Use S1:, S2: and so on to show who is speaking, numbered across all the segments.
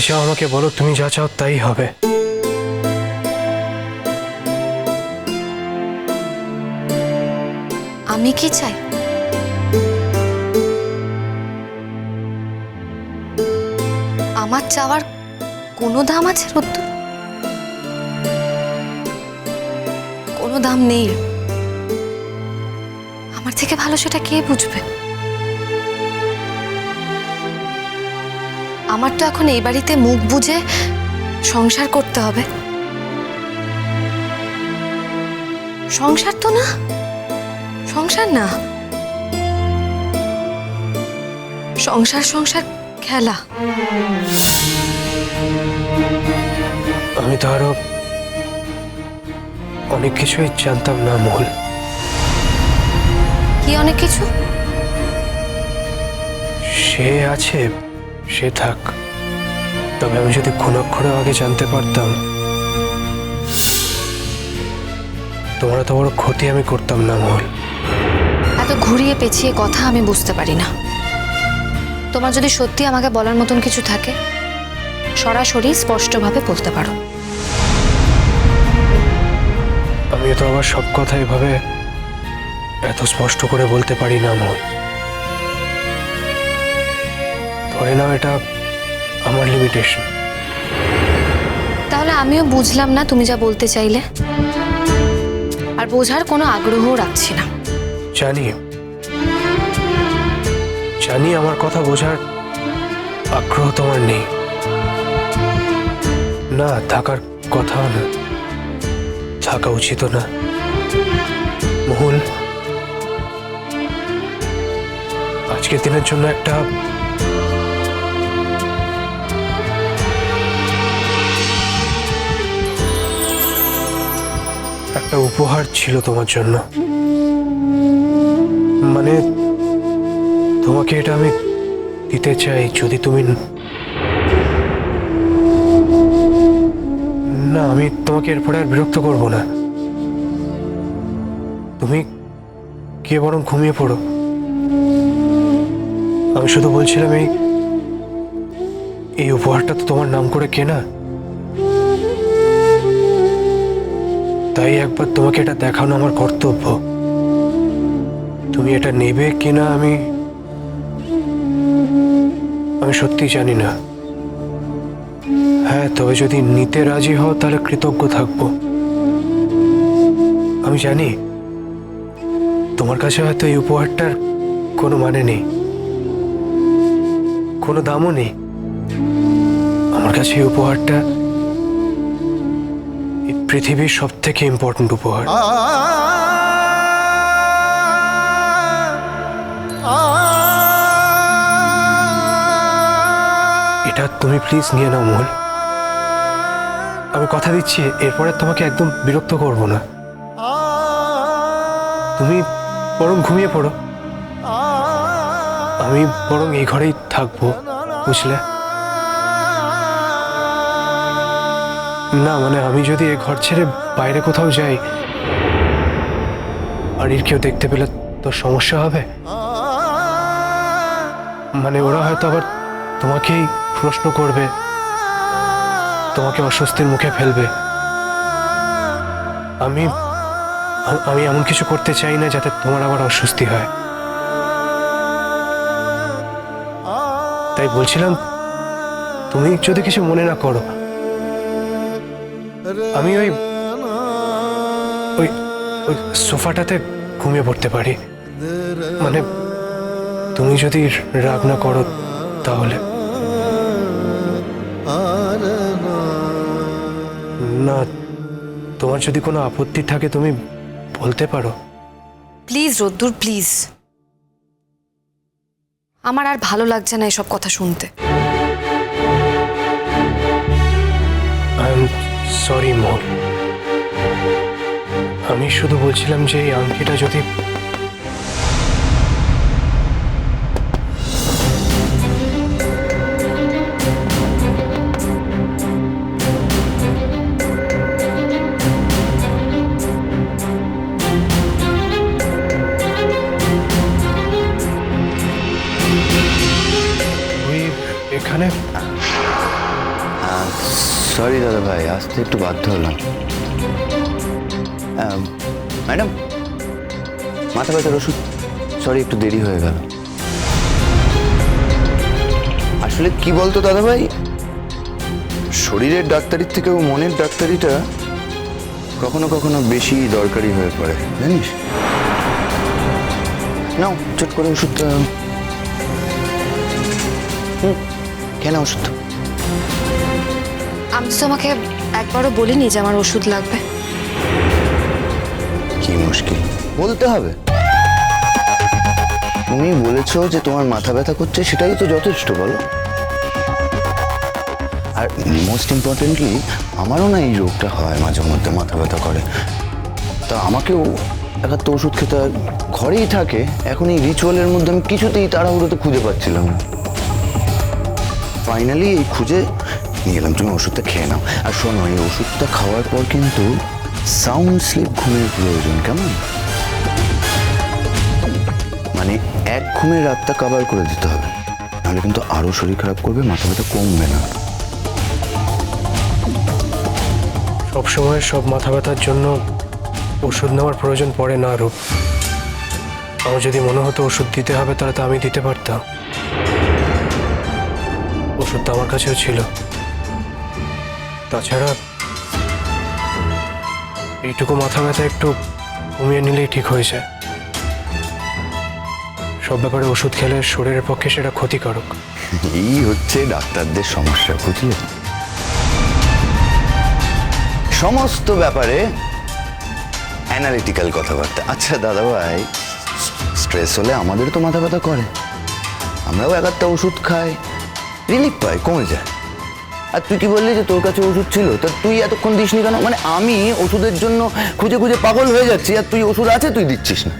S1: কি আমাকে বলো তুমি যা চাও তাই হবে।
S2: আমি কি চাই? আমার চাওয়ার কোনো দাম আছে রোদ্দুর কোনো দাম নেই। আমার থেকে ভালো সেটা কে বুঝবে? আমার তো এখন এই বাড়িতে মুখ বুঝে সংসার করতে হবে। সংসার তো না? সংসার না? সংসার সংসার খেলা।
S1: আমি তো আরও অনেক কিছুই জানতাম না মহুল।
S2: কি অনেক কিছু?
S1: সে আছে সে থাক। তবে আমি যদি ক্ষণাক্ষরে আগে জানতে পারতাম তোমার এত বড় ক্ষতি আমি করতাম না মহুল।
S2: এত ঘুরিয়ে পেঁচিয়ে কথা আমি বুঝতে পারি না। তোমার যদি সত্যি আমাকে বলার মতন কিছু থাকে সরাসরি স্পষ্টভাবে বলতে পারো।
S1: আমিও তো আবার সব কথা এভাবে এত স্পষ্ট করে বলতে পারি না মন ধরে নাও এটা আমার লিমিটেশন
S2: তাহলে আমিও বুঝলাম না তুমি যা বলতে চাইলে। আর বোঝার কোনো আগ্রহও রাখছি না।
S1: জানি জানি আমার কথা বোঝার আগ্রহ তোমার নেই। না থাকার কথাও না থাকা উচিত না। মহুল আজকের দিনের জন্য একটা একটা উপহার ছিল তোমার জন্য। মানে তোমাকে এটা আমি দিতে চাই যদি তুমি না, আমি তোমাকে এরপরে আর বিরক্ত করব না। তুমি কে বরং ঘুমিয়ে পড়ো? আমি শুধু বলছিলাম এই এই উপহারটা তো তোমার নাম করে কেনা। তাই একবার তোমাকে এটা দেখানো আমার কর্তব্য। তুমি এটা নেবে কিনা আমি আমি সত্যি জানি না। হ্যাঁ তবে যদি নিতে রাজি হও, তাহলে কৃতজ্ঞ থাকব। আমি জানি তোমার কাছে হয়তো এই উপহারটার কোনো মানে নেই। কোনো দামও নেই। আমার কাছে এই উপহারটা পৃথিবীর সব থেকে ইম্পর্ট্যান্ট উপহার এটা তুমি প্লিজ নিয়ে নাও মোহন আমি কথা দিচ্ছি এরপরে তোমাকে একদম বিরক্ত করব না তুমি বরং ঘুমিয়ে পড়ো আমি বরং এই ঘরেই থাকব বুঝলে না মানে আমি যদি এ ঘর ছেড়ে বাইরে কোথাও যাই, বাড়ির কেউ দেখতে পেলে তো সমস্যা হবে। মানে ওরা হয়তো আবার তোমাকেই প্রশ্ন করবে, তোমাকে অস্বস্তির মুখে ফেলবে। আমি আমি এমন কিছু করতে চাই না যাতে তোমার আবার অস্বস্তি হয়। তাই বলছিলাম, তুমি যদি কিছু মনে না করো আমি ওই ওই ওই সোফাটাতে ঘুমিয়ে পড়তে পারি। মানে তুমি যদি রাগ না করো তাহলে। না, তোমার যদি কোনো আপত্তি থাকে তুমি বলতে পারো।
S2: প্লিজ রোদ্দুর, প্লিজ। আমার আর ভালো লাগছে না এসব কথা শুনতে।
S1: Sorry mom. আমি শুধু বলছিলাম যে এই আংটিটা যদি
S3: আসতে একটু বাধ্য হলাম। ম্যাডাম, মাথা ব্যথার ওষুধ সরি একটু দেরি হয়ে গেল। আসলে কি বলতো দাদা ভাই শরীরের ডাক্তারির থেকেও মনের ডাক্তারিটা কখনো কখনো বেশি দরকারি হয়ে পড়ে, জানিস? নাও, চট করে ওষুধটা, হুম কেন ওষুধ
S2: আমি তো তোমাকে একবারও বলিনি যে আমার ওষুধ লাগবে।
S3: কি মুশকিল। বলতে হবে। তুমি বলেছ যে তোমার মাথা ব্যথা করছে, সেটাই তো যথেষ্ট, বলো। আর মোস্ট ইম্পর্টেন্টলি আমারও না এই রোগটা হয়, মাঝে মধ্যে মাথা ব্যথা করে। তা আমাকেও একাত্ত ওষুধ খেতে। ঘরেই থাকে, এখন এই রিচুয়ালের মধ্যে আমি কিছুতেই তাড়াহুড়োতে খুঁজে পাচ্ছিলাম না। ফাইনালি এই খুঁজে নিয়ে এলাম, তুমি ওষুধটা খেয়ে নাও। আর শোনো, এই ওষুধটা খাওয়ার পর কিন্তু সাউন্ড স্লিপ ঘুমের প্রয়োজন, কেমন? মানে এক ঘুমের রাতটা কভার করে দিতে হবে। নাহলে কিন্তু আরও শরীর খারাপ করবে, মাথা ব্যথা কমবে না।
S1: সবসময় সব মাথা ব্যথার জন্য ওষুধ নেওয়ার প্রয়োজন পড়ে না, রূপ। আমার যদি মনে হতো ওষুধ দিতে হবে, তাহলে তো আমি দিতে পারতাম। ওষুধ তো আমার কাছেও ছিল। তাছাড়া এইটুকু মাথা ব্যথা একটু কমিয়ে নিলেই ঠিক হয়ে যায় সব ব্যাপারে ওষুধ খেলে শরীরের পক্ষে সেটা ক্ষতিকারক।
S3: এই হচ্ছে ডাক্তারদের সমস্যা, বুঝলে? সমস্ত ব্যাপারে অ্যানালিটিক্যাল কথাবার্তা। আচ্ছা দাদা ভাই স্ট্রেস হলে আমাদের তো মাথা ব্যথা করে। আমরাও এক ওষুধ খাই। রিলিফ পাই, কমে যায়। আর তুই কি বললি যে তোর কাছে ওষুধ ছিল? তা তুই এতক্ষণ দিসনি কেন? মানে আমি ওষুধের জন্য খুঁজে খুঁজে পাগল হয়ে যাচ্ছি আর তুই ওষুধ আছে, তুই দিচ্ছিস না।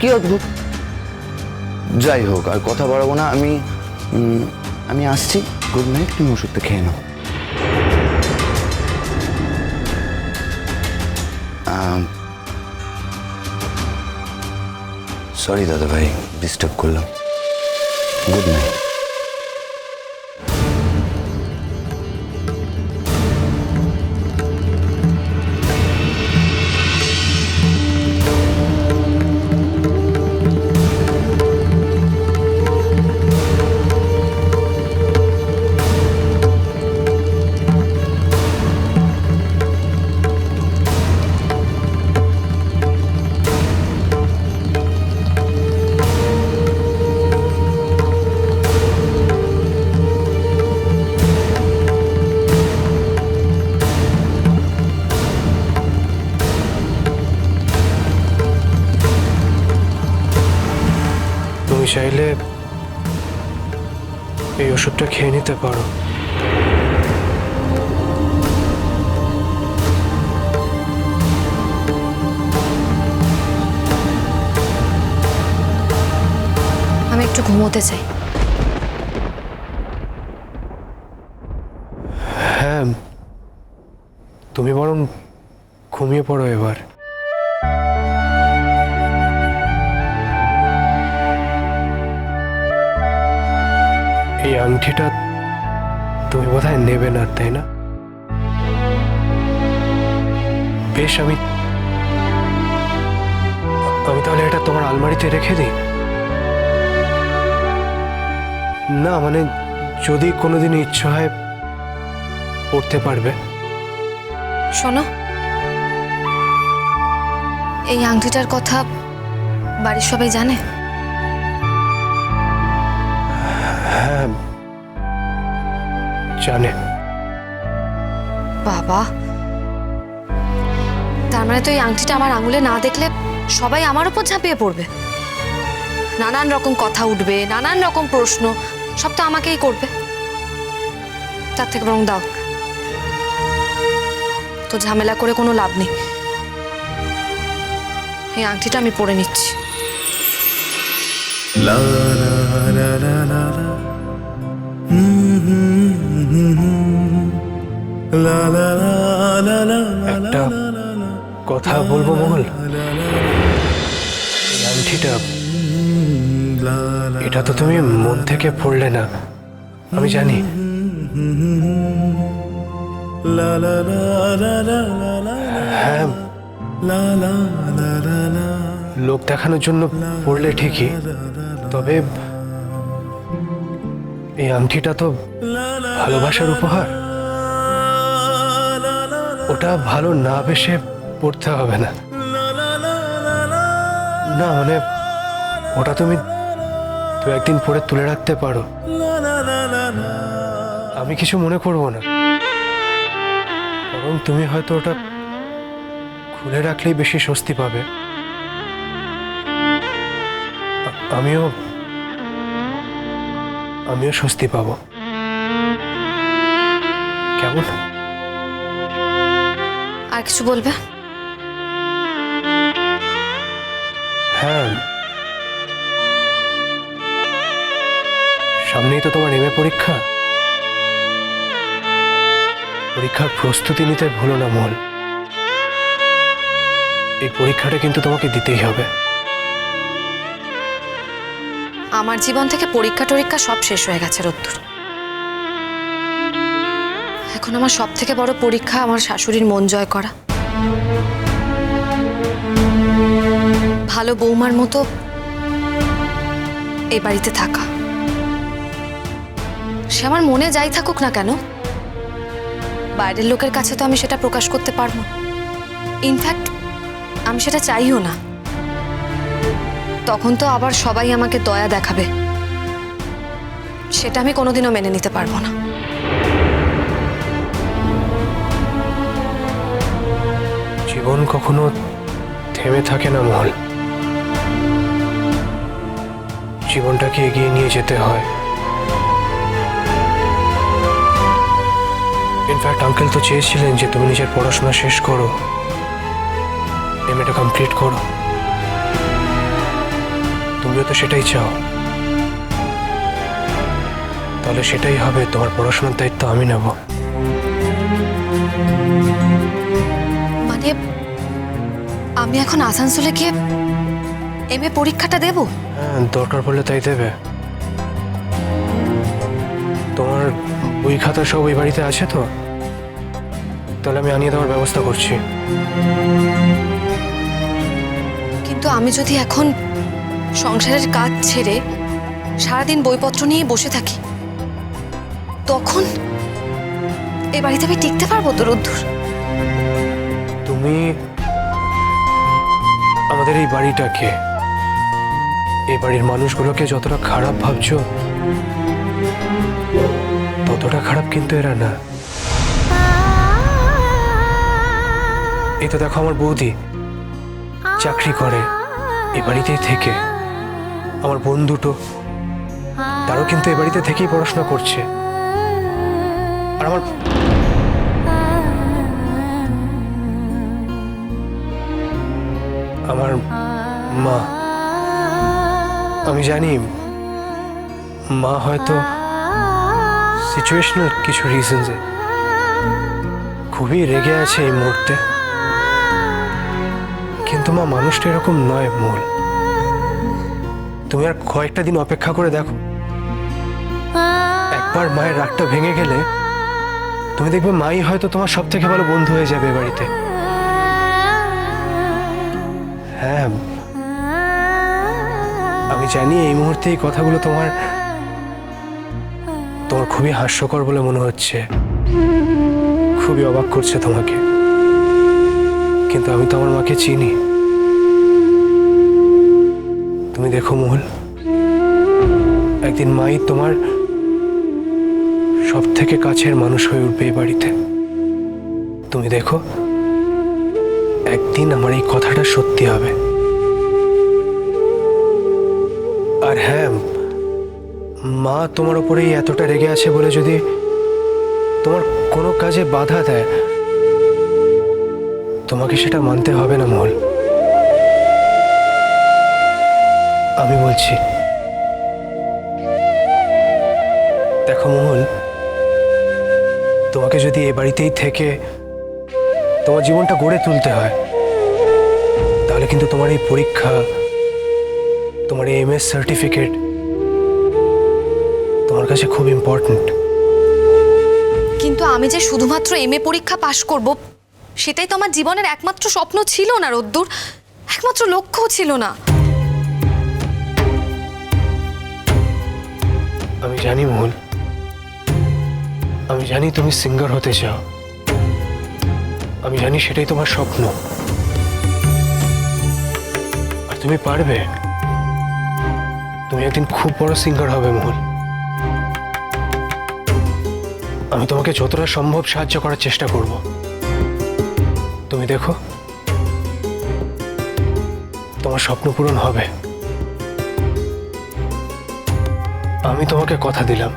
S3: কি অদ্ভুত। যাই হোক, আর কথা বাড়াবো না, আমি আমি আসছি। গুড নাইট, তুমি ওষুধটা খেয়ে নাও। সরি দাদা ভাই ডিস্টার্ব করলাম। Good night.
S1: চাইলে এই ওষুধটা খেয়ে নিতে পারো।
S2: আমি একটু ঘুমোতে চাই।
S1: হ্যাঁ তুমি বরং ঘুমিয়ে পড়ো এবার। এই আংটিটা তুমি বোধহয় নেবে না, তাই না? বেশ, আমি আমি তাহলে এটা তোমার আলমারিতে রেখে দিই? না মানে যদি কোনোদিন ইচ্ছা হয়, পড়তে পারবে।
S2: শোনো। এই আংটিটার কথা বাড়ির সবাই জানে?
S1: হ্যাঁ। জানে।
S2: বাবা। তার মানে তো এই আংটিটা আমার আঙুলে না দেখলে সবাই আমার উপর ঝাঁপিয়ে পড়বে। নানান রকম কথা উঠবে নানান রকম প্রশ্ন সব তো আমাকেই করবে। তার থেকে বরং দাও। তো ঝামেলা করে কোনো লাভ নেই। এই আংটিটা আমি পরে নিচ্ছি।
S1: একটা কথা বলব মহল এটা তো তুমি মন থেকে পড়লে না। আমি জানি। হ্যাঁ লোক দেখানোর জন্য পড়লে ঠিকই। তবে এই আংটিটা তো ভালোবাসার উপহার। ওটা ভালো না বেশে পড়তে হবে না। না মানে ওটা তুমি দু একদিন পরে তুলে রাখতে পারো। আমি কিছু মনে করব না। বরং তুমি হয়তো ওটা খুলে রাখলেই বেশি স্বস্তি পাবে। আমিও আমিও স্বস্তি পাবো। কেমন?
S2: আর কিছু বলবে?
S1: হ্যাঁ। সামনেই তো তোমার এমএ পরীক্ষা। পরীক্ষার প্রস্তুতি নিতে ভুলো না মল এই পরীক্ষাটা কিন্তু তোমাকে দিতেই হবে।
S2: আমার জীবন থেকে পরীক্ষা টরীক্ষা সব শেষ হয়ে গেছে রত্তুর এখন আমার সব থেকে বড় পরীক্ষা আমার শাশুড়ির মন জয় করা। ভালো বৌমার মতো এই বাড়িতে থাকা। সে আমার মনে যাই থাকুক না কেন, বাইরের লোকের কাছে তো আমি সেটা প্রকাশ করতে পারব। ইনফ্যাক্ট আমি সেটা চাইও না। তখন তো আবার সবাই আমাকে দয়া দেখাবে। সেটা আমি কোনোদিনও মেনে নিতে পারব না।
S1: জীবন কখনো থেমে থাকে না মহল জীবনটাকে এগিয়ে নিয়ে যেতে হয়। ইনফ্যাক্ট আঙ্কেল তো চেয়েছিলেন যে তুমি নিজের পড়াশোনা শেষ করো এমএটা কমপ্লিট করো। তুমিও তো সেটাই চাও। তাহলে সেটাই হবে তোমার পড়াশোনার দায়িত্ব আমি নেব।
S2: মানে আমি এখন আসানসোলে গিয়ে এম এ পরীক্ষাটা দেব?
S1: হ্যাঁ দরকার পড়লে তাই দেবে। তোমার বই খাতা সব ওই বাড়িতে আছে তো? তাহলে আমি আনিয়ে দেওয়ার ব্যবস্থা করছি।
S2: কিন্তু আমি যদি এখন সংসারের কাজ ছেড়ে সারাদিন বইপত্র নিয়ে বসে থাকি। তখন এ বাড়িতে আমি টিকতে পারব তো রোদ্দুর
S1: তুমি আমাদের এই বাড়িটাকে এই বাড়ির মানুষগুলোকে যতটা খারাপ ভাবছ, ততটা খারাপ কিন্তু এরা না। এই তো দেখো আমার বৌদি, চাকরি করে, এ বাড়িতেই থেকে। আমার বোন দুটো। তারও কিন্তু এ বাড়িতে থেকেই পড়াশোনা করছে। আর আমার আমার মা। আমি জানি মা হয়তো সিচুয়েশনাল কিছু রিজনসে খুবই রেগে আছে এই মুহূর্তে। কিন্তু মা মানুষটা এরকম নয় মূল। তুমি আর কয়েকটা দিন অপেক্ষা করে দেখো। একবার মায়ের রাগটা ভেঙে গেলে তুমি দেখবে মাই হয়তো তোমার সব থেকে ভালো বন্ধু হয়ে যাবে বাড়িতে। হ্যাঁ আমি জানি এই মুহূর্তে এই কথাগুলো তোমার তোমার খুবই হাস্যকর বলে মনে হচ্ছে। খুবই অবাক করছে তোমাকে। কিন্তু আমি তো আমার মাকে চিনি। তুমি দেখো মোহল একদিন মাই তোমার সব থেকে কাছের মানুষ হয়ে উঠবে এই বাড়িতে। তুমি দেখো, একদিন আমার এই কথাটা সত্যি হবে। আর হ্যাঁ মা তোমার উপরেই এতটা রেগে আছে বলে যদি তোমার কোনো কাজে বাধা দেয়, তোমাকে সেটা মানতে হবে না মল আমি বলছি। দেখো মোহন তোমাকে যদি এ বাড়িতেই থেকে তোমার জীবনটা গড়ে তুলতে হয়, তাহলে কিন্তু তোমার এই পরীক্ষা, তোমার এই এম এস সার্টিফিকেট তোমার কাছে খুব ইম্পর্ট্যান্ট
S2: কিন্তু আমি যে শুধুমাত্র এম এ পরীক্ষা পাশ করব, সেটাই তো আমার জীবনের একমাত্র স্বপ্ন ছিল না, রোদ্দুর। একমাত্র লক্ষ্যও ছিল না।
S1: আমি জানি মহুল আমি জানি তুমি সিঙ্গার হতে চাও। আমি জানি সেটাই তোমার স্বপ্ন। আর তুমি পারবে। তুমি একদিন খুব বড় সিঙ্গার হবে মহুল আমি তোমাকে যতটা সম্ভব সাহায্য করার চেষ্টা করব। তুমি দেখো, তোমার স্বপ্ন পূরণ হবে। আমি তোমাকে কথা দিলাম।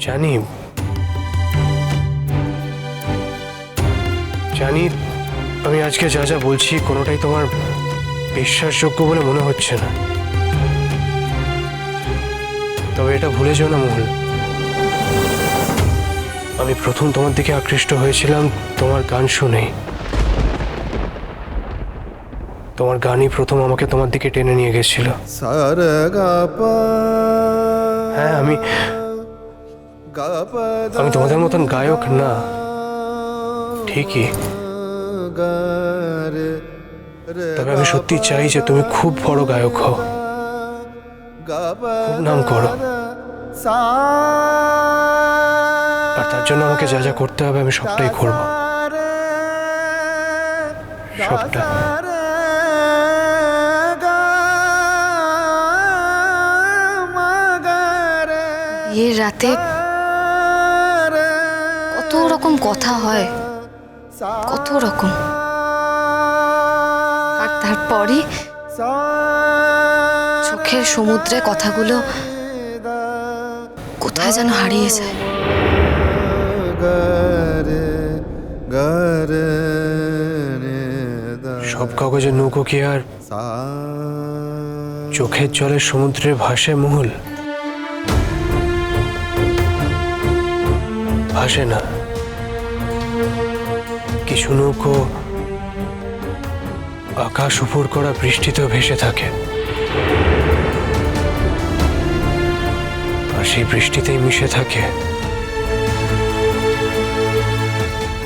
S1: জানি জানি আমি আজকে যা যা বলছি কোনোটাই তোমার বিশ্বাসযোগ্য বলে মনে হচ্ছে না। তবে এটা ভুলে যেও না মহুল। আমি প্রথম তোমার দিকে আকৃষ্ট হয়েছিলাম তোমার গান শুনেই তোমার গানই প্রথম আমাকে তোমার দিকে টেনে নিয়ে গেছিল। হ্যাঁ আমি আমি তোমাদের মতন গায়ক না। ঠিকই। তবে আমি সত্যি চাই যে তুমি খুব বড় গায়ক হও। খুব নাম করো। আর তার জন্য আমাকে যা যা করতে হবে আমি সবটাই করব। সবটা।
S2: বিয়ের রাতে কত রকম কথা হয়, কত রকম। আর তারপরই চোখের সমুদ্রে কথাগুলো কোথায় যেন হারিয়ে যায়
S1: সব কাগজে নৌকো কি আর? চোখের জলের সমুদ্রে ভাসে মহুল। ভাসে না। কিছু নৌকো আকাশ উপর করা বৃষ্টিতেও ভেসে থাকে। আর সেই বৃষ্টিতেই মিশে থাকে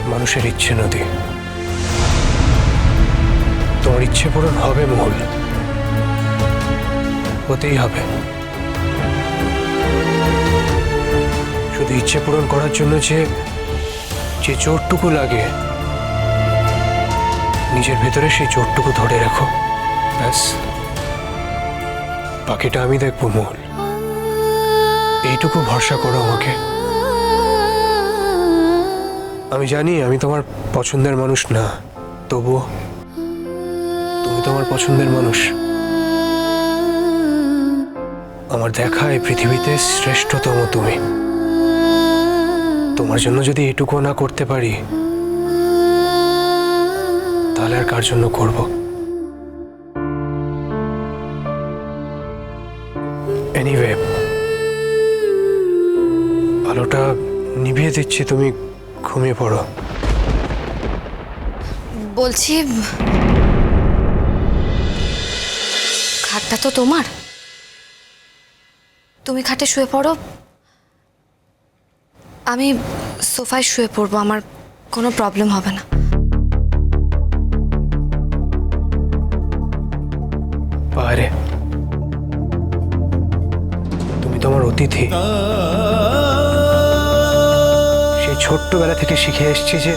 S1: মানুষের ইচ্ছে নদী। তোমার ইচ্ছে পূরণ হবে মহুল। হতেই হবে। শুধু ইচ্ছে পূরণ করার জন্য যে যে চোটটুকু লাগে, নিজের ভেতরে সেই চোটটুকু ধরে রাখো। ব্যাস। বাকিটা আমি দেখব মহুল এইটুকু ভরসা করো আমাকে। আমি জানি আমি তোমার পছন্দের মানুষ না, তবুও তুমি তোমার পছন্দের মানুষ। আমার দেখা এই পৃথিবীতে শ্রেষ্ঠতম তুমি। তোমার জন্য যদি এটুকু না করতে পারি, তাহলে আর কার জন্য করব? এনিওয়ে আলোটা নিভিয়ে দিচ্ছি, তুমি ঘুমিয়ে পড়ো।
S2: বলছি, খাটটা তো তোমার। তুমি খাটে শুয়ে পড়ো। আমি সোফায় শুয়ে পড়ব, আমার কোনো প্রবলেম হবে না।
S1: পারে তুমি তোমার অতিথি। সেই ছোট্টবেলা থেকে শিখে এসছি যে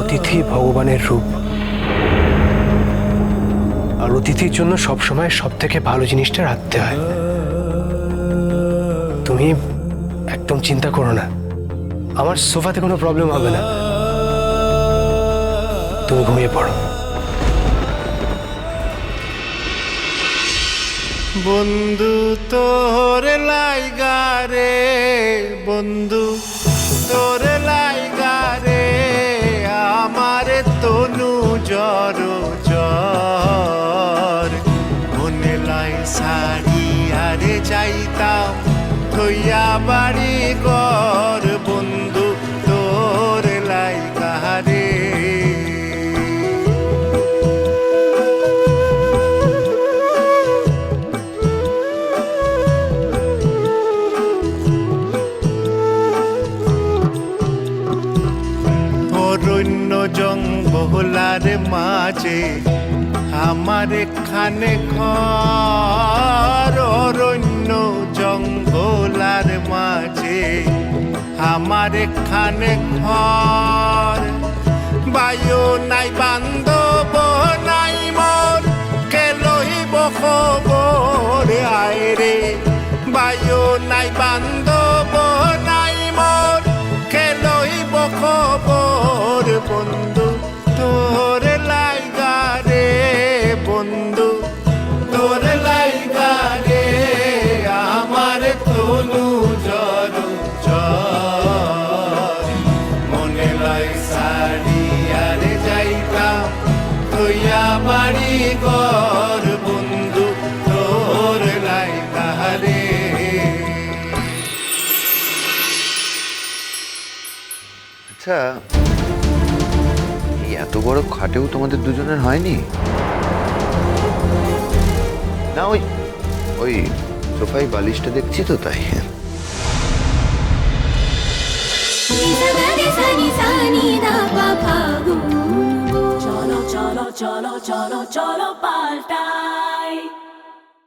S1: অতিথি ভগবানের রূপ। আর অতিথির জন্য সবসময় সব থেকে ভালো জিনিসটা রাখতে হয়। তুমি একদম চিন্তা করো না। আমার সোফাতে কোনো প্রবলেম হবে না। তুমি ঘুমিয়ে পড়ো।
S4: বন্ধু তোর লাইগারে বন্ধু তোর লাইগারে আমার তনু জর জর থইয়া বাড়ি ঘর। জঙ্গলার মাঝে আমার খানে ঘর অরণ্য জঙ্গলার মাঝে আমার খানে ঘর বায়ু নাই বান্ধব নাই মোর কে লহিব খবর আয় রে বায়ু নাই বান্ধব নাই মোর কে লহিব খবর বন্ধু তোর লাইগা রে বন্ধু, তোর আমার তনু জর মনে লয় শাড়ি আর যাইতাম তুইয়া বাড়ি ঘর বন্ধু, তোর লাই
S3: আচ্ছা বড় খাটেও তোমাদের দুজনের হয়নি? না, ওই ওই সোফাই বালিশটা দেখছি তো তাই।
S5: চলো চলো চলো চলো চলো, পাল্টা।